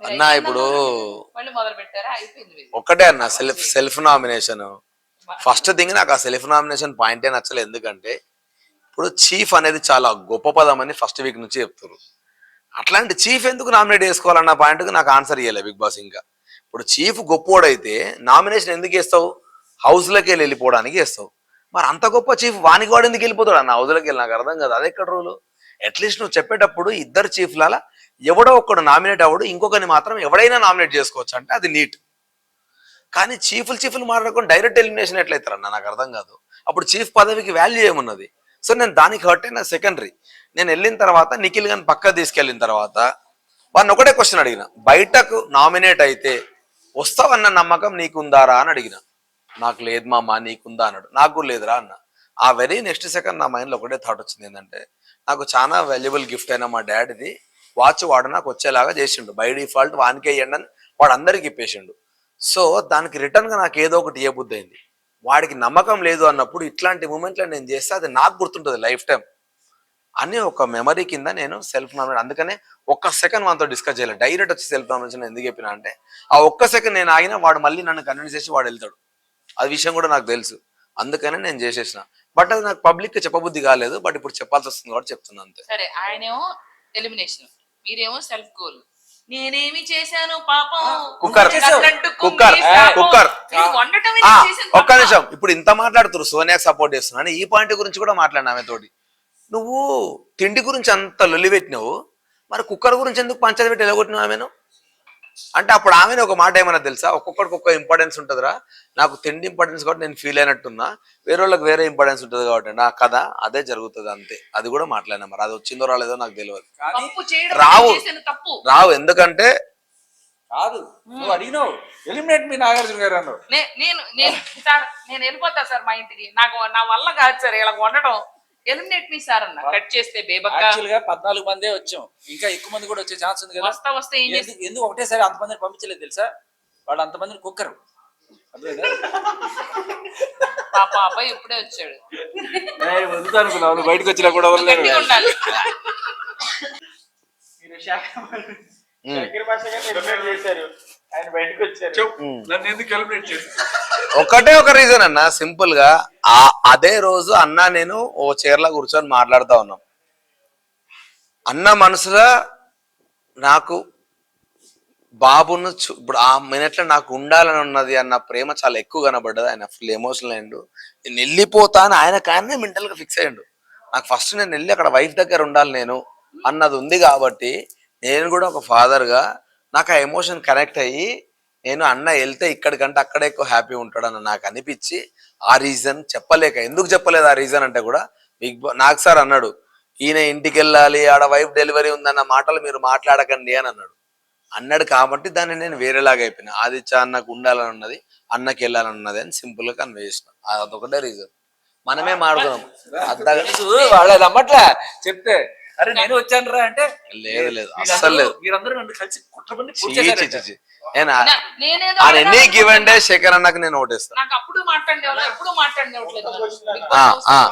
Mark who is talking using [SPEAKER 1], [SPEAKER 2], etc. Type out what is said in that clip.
[SPEAKER 1] అన్నా ఇప్పుడు. ఒక్కటే అన్న self self nomination first thing నాకు ఆ సెల్ఫ్ నామినేషన్ పాయింటే నచ్చలేదు. ఎందుకంటే ఇప్పుడు చీఫ్ అనేది చాలా గొప్ప పదం అని ఫస్ట్ వీక్ నుంచి చెప్తారు అట్లాంటి చీఫ్ ఎందుకు నామినేట్ చేసుకోవాలన్న పాయింట్కి నాకు ఆన్సర్ ఇవ్వలే బిగ్ బాస్ ఇంకా. ఇప్పుడు చీఫ్ గొప్పోడైతే నామినేషన్ ఎందుకు వేస్తావు హౌస్లోకి వెళ్ళి వెళ్ళిపోవడానికి వేస్తావు మరి అంత గొప్ప చీఫ్ వానికి వాడు ఎందుకు వెళ్ళిపోతాడు అన్న? హౌస్లోకి వెళ్ళి నాకు అర్థం కాదు. అదే ఎక్కడ రూలు అట్లీస్ట్ నువ్వు చెప్పేటప్పుడు ఇద్దరు చీఫ్లాల ఎవడో ఒక్కడు నామినేట్ అవ్వడు ఇంకొకరిని మాత్రం ఎవడైనా నామినేట్ చేసుకోవచ్చు అంటే అది నీట్. కానీ చీఫ్లు చీఫ్లు మాట్లాడకుండా డైరెక్ట్ ఎలిమినేషన్ ఎట్లయితారన్న నాకు అర్థం కాదు. అప్పుడు చీఫ్ పదవికి వాల్యూ ఏమున్నది? సో నేను దానికి హర్ట్ అయిన సెకండరీ. నేను వెళ్ళిన తర్వాత నిఖిల్ గాని పక్క తీసుకెళ్ళిన తర్వాత వాడిని ఒకటే క్వశ్చన్ అడిగిన. బయటకు నామినేట్ అయితే వస్తావన్న నమ్మకం నీకుందారా అని అడిగిన. నాకు లేదు మామా నీకుందా అన్నాడు. నాకు కూడా లేదురా అన్న. ఆ వెరీ నెక్స్ట్ సెకండ్ నా మైండ్లో ఒకటే థాట్ వచ్చింది ఏంటంటే నాకు చాలా వాల్యుబుల్ గిఫ్ట్ అయిన మా డాడీది వాచ్ వాడు నాకు వచ్చేలాగా చేసిండు. బై డిఫాల్ట్ వానికే ఇవ్వండి అని వాడు అందరికి ఇప్పేసిండు. సో దానికి రిటర్న్గా నాకు ఏదో ఒకటి ఇవ్వబుద్ధి అయింది. వాడికి నమ్మకం లేదు అన్నప్పుడు ఇట్లాంటి మూమెంట్లో నేను చేస్తే అది నాకు గుర్తుంటుంది లైఫ్ టైం అని ఒక మెమరీ కింద నేను సెల్ఫ్ నామినేట్ అందుకనే ఒక్క సెకండ్ మనతో డిస్కస్ చేయలేదు. డైరెక్ట్ వచ్చి సెల్ఫ్ నామినేషన్ ఎందుకు చెప్పిన అంటే ఆ ఒక్క సెకండ్ నేను ఆగినా వాడు మళ్ళీ నన్ను కన్విన్స్ చేసి వాడు వెళ్తాడు. అది విషయం కూడా నాకు తెలుసు. అందుకనే నేను చేసేసిన. బట్ అది నాకు పబ్లిక్ చెప్పబుద్ధి కాలేదు. బట్ ఇప్పుడు చెప్పాల్సి వస్తుంది కాబట్టి చెప్తున్నా అంతే.
[SPEAKER 2] సరే ఆయనేమో ఎలిమినేషన్ మీరేమో సెల్ఫ్ గోల్ నేనేమి చేశాను పాపం?
[SPEAKER 1] కుక్కర్. కుక్కర్. కుక్కర్. ఒక్క. నిమిషం. ఇప్పుడు ఇంత మాట్లాడుతున్నారు. సోనియాకి సపోర్ట్ చేస్తున్నాను. ఈ పాయింట్ గురించి కూడా మాట్లాడినా ఆమె తోటి. నువ్వు తిండి గురించి అంత లొల్లి పెట్టినావు. మరి కుక్కర్ గురించి ఎందుకు పంచాయతీ పెట్టి ఎలగొట్టినావు ఆమెను? అంటే అప్పుడు ఆమెను ఒక మాట ఏమన్నా తెలుసా? ఒక్కొక్కడికి ఒక్క ఇంపార్టెన్స్ ఉంటుందిరా. నాకు తిండి ఇంపార్టెన్స్ కాబట్టి నేను ఫీల్ అయినట్టున్నా. వేరే వాళ్ళకి వేరే ఇంపార్టెన్స్ ఉంటుంది కాబట్టి నా కథ అదే జరుగుతుంది అంతే. అది కూడా మాట్లాడినా మరి. అది వచ్చిందో రాలేదో నాకు తెలియదు
[SPEAKER 3] కానీ
[SPEAKER 2] తప్పు చేయడం
[SPEAKER 1] రావు.
[SPEAKER 2] నేను చేసిన తప్పు.
[SPEAKER 1] రావు. ఎందుకంటే
[SPEAKER 3] కాదు. నువ్వు అడిగినావు. ఎలిమినేట్ మీ నాగార్జున గారు అన్నావు
[SPEAKER 2] నేను నేను సార్ నేను వెళ్ళిపోతా సార్ మా ఇంటికి. నాకు నా వల్ల కాదు సార్. ఇలా వండటం ఎలిమినేట్ మీ సార్ అన్న. కట్ చేస్తే బేబక్క.
[SPEAKER 3] యాక్చువల్గా పద్నాలుగు మందే వచ్చాం. ఇంకా ఎక్కువ మంది కూడా వచ్చే ఛాన్స్ ఉంది కదా.
[SPEAKER 2] వస్తా వస్తే ఏం చేసి
[SPEAKER 3] ఎందుకు ఒకటేసారి అంతమందిని పంపించలేదు తెలుసా? వాళ్ళు అంతమందిని కుక్కరు.
[SPEAKER 2] పాప అబ్బాయి ఇప్పుడే వచ్చాడు.
[SPEAKER 3] అనుకున్నావు బయటకు వచ్చినా కూడా
[SPEAKER 2] ఉండాలి
[SPEAKER 4] మీరు శాఖ చేశారు. ఆయన బయటకు వచ్చారు.
[SPEAKER 3] నన్ను ఎందుకు ఎలిమినేట్ చేసి
[SPEAKER 1] ఒకటే ఒక రీజన్ అన్న సింపుల్గా ఆ అదే రోజు అన్న నేను ఓ చీరలో కూర్చొని మాట్లాడుతా ఉన్నాం. అన్న మనసులో నాకు బాబును చూ- ఇప్పుడు ఆ మినిట్లో నాకు ఉండాలని ఉన్నది అన్న ప్రేమ చాలా ఎక్కువ కనబడ్డది. ఆయన ఫుల్ ఎమోషనల్ అయ్యిండు. నేను వెళ్ళిపోతా అని ఆయన కానీ మెంటల్గా ఫిక్స్ అయ్యిండు. నాకు ఫస్ట్ నేను వెళ్ళి అక్కడ వైఫ్ దగ్గర ఉండాలి నేను అన్నది ఉంది కాబట్టి నేను కూడా ఒక ఫాదర్గా నాకు ఆ ఎమోషన్ కనెక్ట్ అయ్యి నేను అన్న వెళ్తే ఇక్కడికంటే అక్కడే ఎక్కువ హ్యాపీ ఉంటాడని నాకు అనిపించి ఆ రీజన్ చెప్పలేక ఎందుకు చెప్పలేదు ఆ రీజన్ అంటే కూడా బిగ్ బా నాకు సార్ అన్నాడు ఈయన ఇంటికి వెళ్ళాలి ఆడ వైఫ్ డెలివరీ ఉందన్న మాటలు మీరు మాట్లాడకండి అని అన్నాడు. అన్నాడు కాబట్టి దాన్ని నేను వేరేలాగా అయిపోయినా. ఆదిత్య అన్నకు ఉండాలని ఉన్నది అన్నకి వెళ్ళాలని ఉన్నది అని సింపుల్గా కన్వే చేసిన. అదొకటే రీజన్ మనమే అంతగా
[SPEAKER 3] వాళ్ళ నమ్మట్లే. చెప్తే అరే నేను వచ్చాను రా అంటే
[SPEAKER 1] లేదు లేదు అస్సలు లేదు.
[SPEAKER 3] వీరందరూ నన్ను కలిసి కుట్రపండి
[SPEAKER 1] చీ, చీ, చీ, చీ. నేను
[SPEAKER 2] నా- నేనేదో
[SPEAKER 1] ఆయన ఎన్ని
[SPEAKER 2] అడగాలనుకుంటున్నా.
[SPEAKER 1] గివ్ అండ్ శేఖర్ అన్నకు నేను ఓటేస్తాను